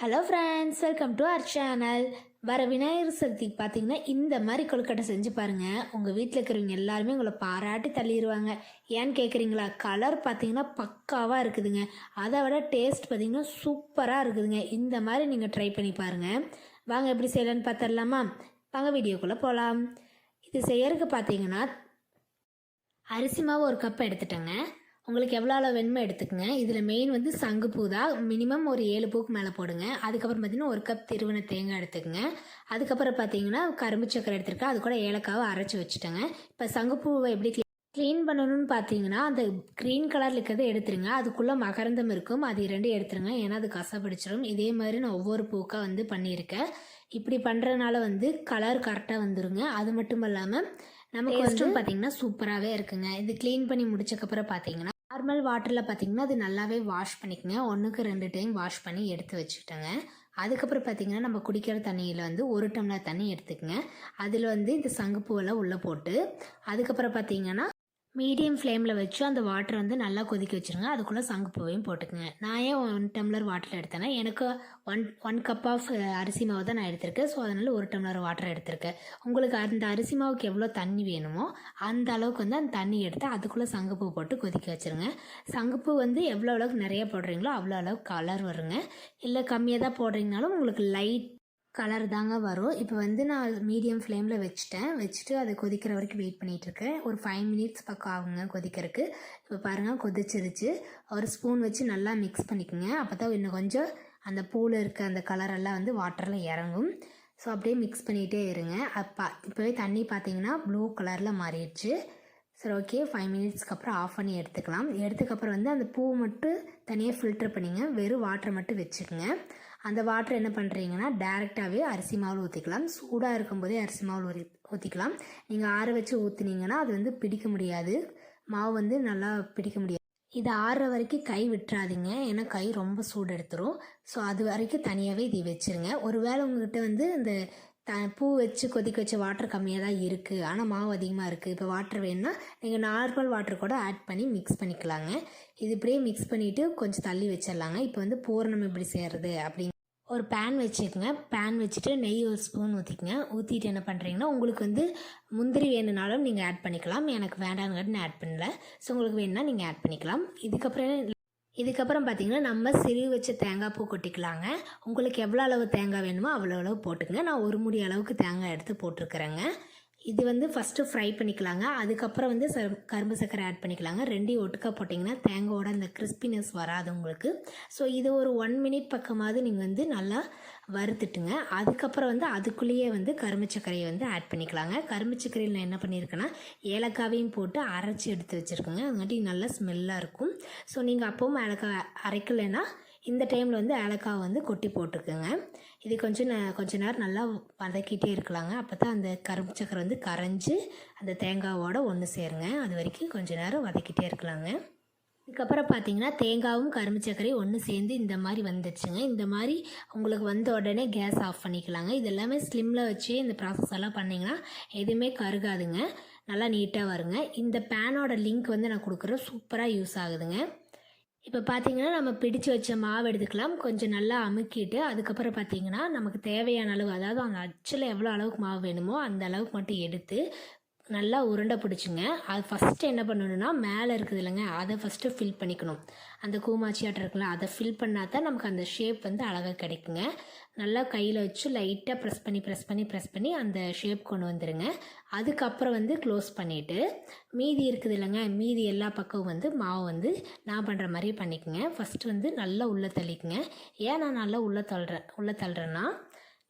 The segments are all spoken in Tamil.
Hello friends welcome to our channel வர விநாயகர் சதுர்த்திக்கு பார்த்தீங்கன்னா இந்த மாதிரி கொழுக்கட்டை செஞ்சு பாருங்கள் உங்கள் வீட்டில் இருக்கிறவங்க எல்லாருமே உங்களை பாராட்டி தள்ளிடுவாங்க ஏன்னு கேட்குறீங்களா கலர் பார்த்தீங்கன்னா பக்காவாக இருக்குதுங்க. அதை விட டேஸ்ட் பார்த்தீங்கன்னா சூப்பராக இருக்குதுங்க. இந்த மாதிரி நீங்கள் ட்ரை பண்ணி பாருங்கள் வாங்க எப்படி செய்யலான்னு பார்த்துடலாமா? வாங்க வீடியோக்குள்ளே போகலாம் இது செய்யறதுக்கு பார்த்தீங்கன்னா அரிசி மாவு ஒரு கப் எடுத்துட்டேங்க. உங்களுக்கு எவ்வளோ அளவு வேணுமோ எடுத்துக்கங்க. இதில் மெயின் வந்து சங்குப்பூ தான் மினிமம் ஒரு ஏழு பூக்கு மேலே போடுங்க. அதுக்கப்புறம் பார்த்தீங்கன்னா ஒரு கப் திருவண்ண தேங்காய் எடுத்துக்கங்க. அதுக்கப்புறம் பார்த்தீங்கன்னா கரும்பு சக்கரை எடுத்துருக்கேன். அது கூட ஏலக்காவை அரைச்சி வச்சுட்டேங்க. இப்போ சங்குப்பூவை எப்படி க்ளீன் பண்ணணும்னு பார்த்தீங்கன்னா அந்த க்ரீன் கலரில் இருக்கிறத எடுத்துருங்க. அதுக்குள்ளே மகரந்தம் இருக்கும். அது இரண்டு எடுத்துருங்க. ஏன்னா அது கசப்பிடிச்சிடும் இதே மாதிரி நான் ஒவ்வொரு பூக்காக வந்து பண்ணியிருக்கேன். இப்படி பண்ணுறதுனால வந்து கலர் கரெக்டாக வந்துருங்க. அது மட்டும் இல்லாமல் நமக்கு வந்து பார்த்தீங்கன்னா சூப்பராகவே இருக்குங்க. இது க்ளீன் பண்ணி முடிச்சக்கப்புறம் பார்த்தீங்கன்னா நார்மல் வாட்டரில் பார்த்தீங்கன்னா அது நல்லாவே வாஷ் பண்ணிக்கங்க. ஒன்றுக்கு ரெண்டு டைம் வாஷ் பண்ணி எடுத்து வச்சுக்கிட்டேங்க அதுக்கப்புறம் பார்த்தீங்கன்னா நம்ம குடிக்கிற தண்ணியில் வந்து ஒரு டம்ளர் தண்ணி எடுத்துக்கங்க. அதில் வந்து இந்த சங்குப்பூவெல்லாம் உள்ளே போட்டு அதுக்கப்புறம் பார்த்தீங்கன்னா மீடியம் ஃப்ளேமில் வச்சு அந்த வாட்டரை வந்து நல்லா கொதிக்க வச்சுருங்க. அதுக்குள்ளே சங்குப்பூவையும் போட்டுக்கோங்க. நான் ஏன் ஒன் டம்ளர் வாட்டர் எடுத்தேன்னா எனக்கு ஒன் ஒன் கப் ஆஃப் அரிசி மாவு தான் நான் எடுத்திருக்கேன். ஸோ அதனால் ஒரு டம்ளர் வாட்டர் எடுத்திருக்கேன். உங்களுக்கு அந்த அரிசி மாவுக்கு எவ்வளோ தண்ணி வேணுமோ அந்த அளவுக்கு வந்து அந்த தண்ணி எடுத்து அதுக்குள்ளே சங்குப்பூ போட்டு கொதிக்க வச்சுருங்க. சங்குப்பூ வந்து எவ்வளோ அளவுக்கு நிறைய போடுறீங்களோ அவ்வளோ அளவுக்கு கலர் வருங்க. இல்லை கம்மியாக தான் போடுறீங்கனாலும் உங்களுக்கு லைட் கலர் தாங்க வரும். இப்போ வந்து நான் மீடியம் ஃப்ளேமில் வச்சுட்டேன். வச்சுட்டு அதை கொதிக்கிற வரைக்கும் வெயிட் பண்ணிகிட்ருக்கேன் ஒரு ஃபைவ் மினிட்ஸ் பக்கம் ஆகுங்க கொதிக்கிறதுக்கு. இப்போ பாருங்கள் கொதிச்சிருச்சு. ஒரு ஸ்பூன் வச்சு நல்லா மிக்ஸ் பண்ணிக்கோங்க. அப்போ தான் இன்னும் கொஞ்சம் அந்த பூவில் இருக்க அந்த கலரெல்லாம் வந்து வாட்டரில் இறங்கும். ஸோ அப்படியே மிக்ஸ் பண்ணிகிட்டே இருங்க. அப்போ இப்போவே தண்ணி பார்த்தீங்கன்னா ப்ளூ கலரில் மாறிடுச்சு. சரி ஓகே ஃபைவ் மினிட்ஸ்க்கு அப்புறம் ஆஃப் பண்ணி எடுத்துக்கலாம். எடுத்துக்கப்புறம் வந்து அந்த பூ மட்டும் தனியாக ஃபில்டர் பண்ணிங்க. வெறும் வாட்டரை மட்டும் வச்சுக்கோங்க. அந்த வாட்டர் என்ன பண்ணுறீங்கன்னா டேரெக்டாகவே அரிசி மாவில் ஊற்றிக்கலாம் சூடாக இருக்கும்போதே அரிசி மாவில் ஊறி ஊற்றிக்கலாம் நீங்கள் ஆற வச்சு ஊற்றுனீங்கன்னா அது வந்து பிடிக்க முடியாது. மாவு வந்து நல்லா பிடிக்க முடியாது. இது ஆறுற வரைக்கும் கை விட்டுறாதீங்க. ஏன்னா கை ரொம்ப சூடு எடுத்துரும் ஸோ அது வரைக்கும் தனியாகவே இதை வச்சுருங்க. ஒருவேளை உங்கள்கிட்ட வந்து இந்த த பூ வச்சு கொதிக்க வச்ச வாட்டர் கம்மியாக தான் இருக்குது ஆனால் மாவு அதிகமாக இருக்குது இப்போ வாட்டர் வேணுன்னா நீங்கள் நார்மல் வாட்டர் கூட ஆட் பண்ணி மிக்ஸ் பண்ணிக்கலாங்க. இது இப்படியே மிக்ஸ் பண்ணிவிட்டு கொஞ்சம் தள்ளி வச்சிடலாங்க. இப்போ வந்து பூரணம் எப்படி செய்கிறது அப்படின்னு ஒரு பேன் வச்சுக்கோங்க. பேன் வச்சுட்டு நெய் ஒரு ஸ்பூன் ஊற்றிக்கங்க ஊற்றிட்டு என்ன பண்ணுறீங்கன்னா உங்களுக்கு வந்து முந்திரி வேணுனாலும் நீங்கள் ஆட் பண்ணிக்கலாம். எனக்கு வேண்டாங்கிறது நான் ஆட் பண்ணல. ஸோ உங்களுக்கு வேணுன்னா நீங்கள் ஆட் பண்ணிக்கலாம். இதுக்கப்புறம் இதுக்கப்புறம் பார்த்தீங்கன்னா நம்ம சிறு வச்ச தேங்காய் பூ கொட்டிக்கலாங்க. உங்களுக்கு எவ்வளோ அளவு தேங்காய் வேணுமோ அவ்வளோ அளவு போட்டுங்க நான் ஒரு முடி அளவுக்கு தேங்காய் எடுத்து போட்டிருக்கிறேங்க. இது வந்து ஃபஸ்ட்டு ஃப்ரை பண்ணிக்கலாங்க. அதுக்கப்புறம் வந்து ச கரும்பு சர்க்கரை ஆட் பண்ணிக்கலாங்க. ரெண்டையும் ஒட்டுக்கா போட்டிங்கன்னா தேங்காவோட அந்த கிறிஸ்பினஸ் வராது உங்களுக்கு. ஸோ இது ஒரு ஒன் மினிட் பக்கமாவது நீங்கள் வந்து நல்லா வறுத்துட்டுங்க. அதுக்கப்புறம் வந்து அதுக்குள்ளேயே வந்து கரும்பு சர்க்கரையை வந்து ஆட் பண்ணிக்கலாங்க. கரும்பு சர்க்கரையில் நான் என்ன பண்ணியிருக்கேன்னா ஏலக்காவையும் போட்டு அரைச்சி எடுத்து வச்சுருக்கோங்க. அதுங்காட்டி நல்லா ஸ்மெல்லாக இருக்கும். ஸோ நீங்கள் அப்போவும் ஏலக்காய் அரைக்கலைன்னா இந்த டைமில் வந்து ஏலக்காய் வந்து கொட்டி போட்டுக்கோங்க இது கொஞ்சம் ந கொஞ்ச நேரம் நல்லா வதக்கிட்டே இருக்கலாங்க. அப்போ தான் அந்த கரும்பு சக்கரை வந்து கரைஞ்சி அந்த தேங்காவோடு ஒன்று சேருங்க. அது வரைக்கும் கொஞ்சம் நேரம் வதக்கிட்டே இருக்கலாங்க. இதுக்கப்புறம் பார்த்தீங்கன்னா தேங்காவும் கரும்பு சர்க்கரையும் ஒன்று சேர்ந்து இந்த மாதிரி வந்துடுச்சுங்க. இந்த மாதிரி உங்களுக்கு வந்த உடனே கேஸ் ஆஃப் பண்ணிக்கலாங்க. இது எல்லாமே ஸ்லிம்மில் வச்சு இந்த ப்ராசஸ் எல்லாம் பண்ணிங்கன்னா எதுவுமே கருகாதுங்க. நல்லா நீட்டாக வருங்க. இந்த பேனோட லிங்க் வந்து நான் கொடுக்குறேன். சூப்பராக யூஸ் ஆகுதுங்க. இப்போ பார்த்தீங்கன்னா நம்ம பிடிச்சு வச்ச மாவு எடுத்துக்கலாம். கொஞ்சம் நல்லா அமுக்கிட்டு அதுக்கப்புறம் பார்த்தீங்கன்னா நமக்கு தேவையான அளவு அதாவது அந்த அச்சில் எவ்வளோ அளவுக்கு மாவு வேணுமோ அந்த அளவுக்கு மட்டும் எடுத்து நல்லா உருண்டை பிடிச்சிங்க. அது ஃபஸ்ட்டு என்ன பண்ணணும்னா மேலே இருக்குது இல்லைங்க அதை ஃபஸ்ட்டு ஃபில் பண்ணிக்கணும். அந்த கூமாச்சி ஆட்டம் இருக்குல்ல அதை ஃபில் பண்ணால் தான் நமக்கு அந்த ஷேப் வந்து அழகாக கிடைக்குங்க. நல்லா கையில் வச்சு லைட்டாக ப்ரெஸ் பண்ணி ப்ரெஸ் பண்ணி ப்ரெஸ் பண்ணி அந்த ஷேப் கொண்டு வந்துடுங்க அதுக்கப்புறம் வந்து க்ளோஸ் பண்ணிவிட்டு மீதி இருக்குது இல்லைங்க மீதி எல்லா பக்கமும் வந்து மாவு வந்து நான் பண்ணுற மாதிரி பண்ணிக்கோங்க. ஃபஸ்ட்டு வந்து நல்லா உள்ளே தள்ளிக்குங்க. ஏன் நான் நல்லா உள்ளே தள்ளுறேன் உள்ளே தள்ளுறேன்னா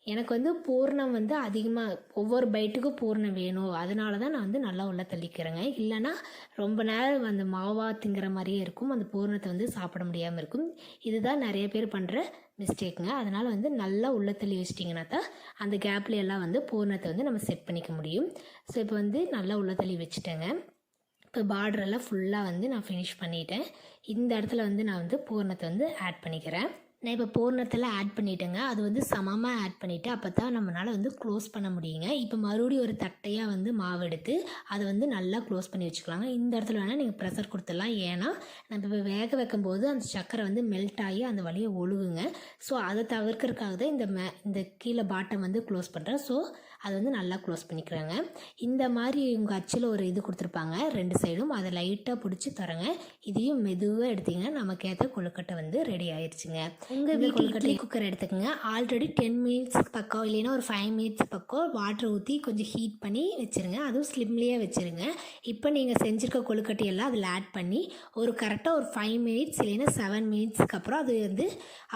எனக்கு வந்து பூர்ணம் வந்து அதிகமாக ஒவ்வொரு பைட்டுக்கும் பூர்ணம் வேணும். அதனால தான் நான் வந்து நல்லா உள்ள தள்ளிக்கிறேங்க. இல்லைன்னா ரொம்ப நேரம் அந்த மாவா திங்கிற மாதிரியே இருக்கும். அந்த பூர்ணத்தை வந்து சாப்பிட முடியாமல் இருக்கும். இதுதான் நிறைய பேர் பண்ணுற மிஸ்டேக்குங்க அதனால் வந்து நல்லா உள்ள தள்ளி வச்சிட்டிங்கன்னா தான் அந்த கேப்ல எல்லாம் வந்து பூர்ணத்தை வந்து நம்ம செட் பண்ணிக்க முடியும். ஸோ இப்போ வந்து நல்லா உள்ள தள்ளி வச்சுட்டேங்க. இப்போ பார்டரெல்லாம் ஃபுல்லாக வந்து நான் ஃபினிஷ் பண்ணிட்டேன். இந்த இடத்துல வந்து நான் வந்து பூர்ணத்தை வந்து ஆட் பண்ணிக்கிறேன். நான் இப்போ பூர்ணத்தில் ஆட் பண்ணிட்டேங்க. அது வந்து சமமாக ஆட் பண்ணிவிட்டு அப்போ தான் நம்மளால் வந்து க்ளோஸ் பண்ண முடியுங்க. இப்போ மறுபடியும் ஒரு தட்டையாக வந்து மாவு எடுத்து அதை வந்து நல்லா க்ளோஸ் பண்ணி வச்சுக்கலாங்க. இந்த இடத்துல வேணால் நீங்கள் ப்ரெஷர் கொடுத்துடலாம். ஏன்னா நம்ம இப்போ வேக வைக்கும்போது அந்த சக்கரை வந்து மெல்ட் ஆகி அந்த வழியை ஒழுகுங்க. ஸோ அதை தவிர்க்கறதுக்காக தான் இந்த மே இந்த கீழே பாட்டம் வந்து க்ளோஸ் பண்ணுறேன் ஸோ அது வந்து நல்லா க்ளோஸ் பண்ணிக்கிறாங்க. இந்த மாதிரி உங்கள் அச்சில் ஒரு இது கொடுத்துருப்பாங்க ரெண்டு சைடும் அதை லைட்டாக பிடிச்சி தரங்க இதையும் மெதுவாக எடுத்தீங்கன்னா நமக்கு ஏற்ற கொழுக்கட்டை வந்து ரெடி ஆயிடுச்சுங்க உங்கள் வீட்டு கொழுக்கட்டை குக்கர் எடுத்துக்கோங்க. ஆல்ரெடி டென் மினிட்ஸ் பக்கம் இல்லைன்னா ஒரு ஃபைவ் மினிட்ஸ் பக்கம் வாட்டர் ஊற்றி கொஞ்சம் ஹீட் பண்ணி வச்சுருங்க. அதுவும் ஸ்லிம்லேயே வச்சுருங்க. இப்போ நீங்கள் செஞ்சுருக்க கொழுக்கட்டையெல்லாம் அதில் ஆட் பண்ணி ஒரு கரெக்டாக ஒரு ஃபைவ் மினிட்ஸ் இல்லைன்னா செவன் மினிட்ஸ்க்கு அப்புறம் அது வந்து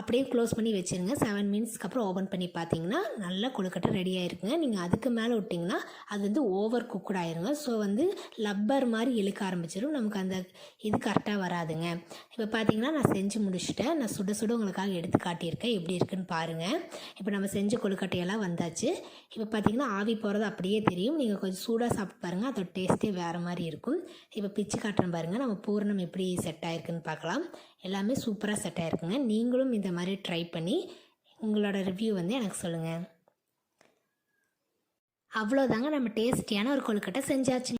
அப்படியே க்ளோஸ் பண்ணி வச்சுருங்க. செவன் மினிட்ஸ்க்கு அப்புறம் ஓப்பன் பண்ணி பார்த்தீங்கன்னா நல்ல கொழுக்கட்டை ரெடி ஆயிருக்குங்க. நீங்கள் அதுக்கு மேலே விட்டிங்கன்னா அது வந்து ஓவர் குக்குட் ஆயிருங்க. ஸோ வந்து லப்பர் மாதிரி இழுக்க ஆரம்பிச்சிடும் நமக்கு அந்த இது கரெக்டாக வராதுங்க. இப்போ பார்த்தீங்கன்னா நான் செஞ்சு முடிச்சுட்டேன். நான் சுட சுட உங்களுக்காக எடுத்து காட்டியிருக்கேன். எப்படி இருக்குன்னு பாருங்கள் இப்போ நம்ம செஞ்ச கொழுக்கட்டையெல்லாம் வந்தாச்சு. இப்போ பார்த்தீங்கன்னா ஆவி போகிறது அப்படியே தெரியும். நீங்கள் கொஞ்சம் சூடாக சாப்பிட்டு பாருங்கள் அதோட டேஸ்ட்டே வேறு மாதிரி இருக்கும். இப்போ பிச்சு காட்டுறேன் பாருங்கள் நம்ம பூரணம் எப்படி செட் ஆயிருக்குன்னு பார்க்கலாம் எல்லாமே சூப்பராக செட் ஆயிருக்குங்க. நீங்களும் இந்த மாதிரி ட்ரை பண்ணி உங்களோட ரிவ்யூ வந்து எனக்கு சொல்லுங்கள் அவ்வளோதாங்க நம்ம டேஸ்டியான ஒரு கொழுக்கட்டை செஞ்சாச்சு.